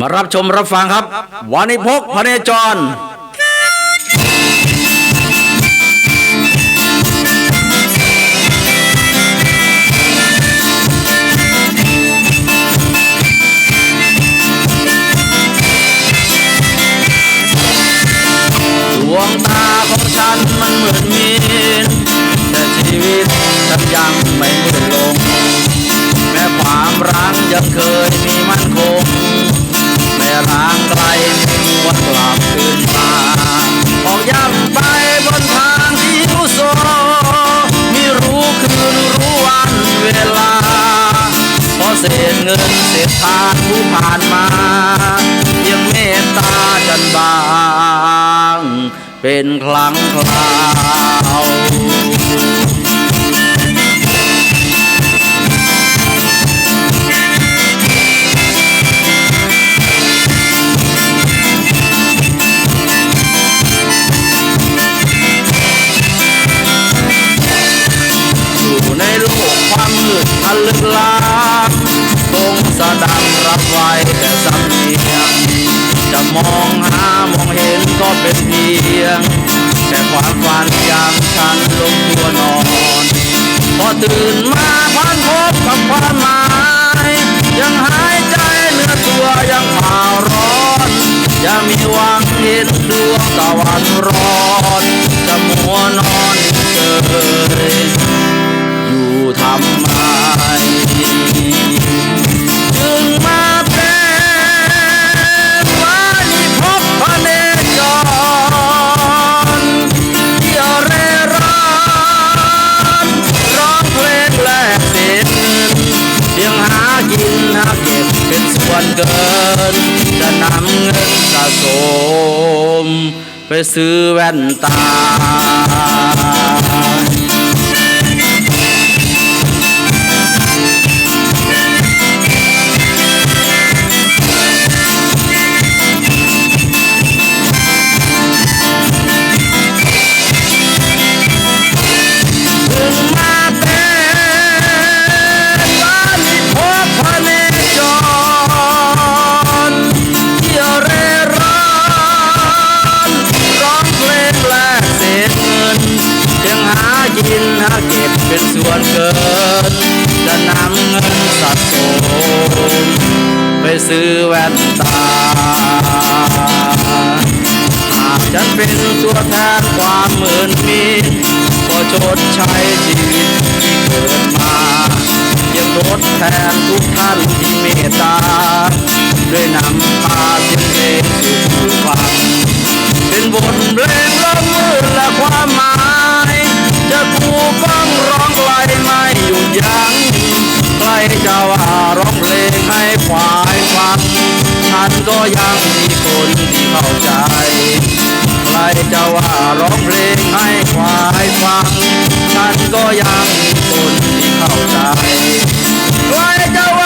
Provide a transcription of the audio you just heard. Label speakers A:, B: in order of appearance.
A: มารับชมรับฟังครับ วานิพกพเนจรดวงตาของฉันมันเหมือนมีนแต่ชีวิตฉันยังไม่มืดลง แม้ความรักยังเคย วนกลับคืนมาออกย่ำไปบนทางที่อุโซมีรู้คืนรู้วันเวลาเพราะเศษเงินเศษทานผู้ผ่านมายังเมตตาจันบาง เป็นครั้งคราว อันลึกลับคงสะดังรับไว้แต่สำเนียงจะมองหามองเห็นก็เป็นเพียง แต่ความฝันยังฉันลงตัวนอน พอตื่นมาพันพบกับความหมาย ยังหายใจเนื้อตัวยังเผาร้อนยังมีหวังเห็นดวงตะวันร้อน จะมัวนอนเฉยอยู่ เกิน จะนำเงินสะสม ไปซื้อแว่นตา งินสะสมไปซื้อแว่นตาหากฉันเป็นตัวแทนความเหมือนมีก็ชดใช้ชีวิตที่เกิดมายังทดแทนทุกท่านที่เมตตา ด้วยนำพาเสียงเพลงสู่ผู้ฟังเป็นบทเพลงละมืด ก็ยังมีคนที่เข้าใจ ใครจะว่าร้องเพลงให้ควายฟัง ฉันก็ยังมีคนที่เข้าใจ ใครจะว่า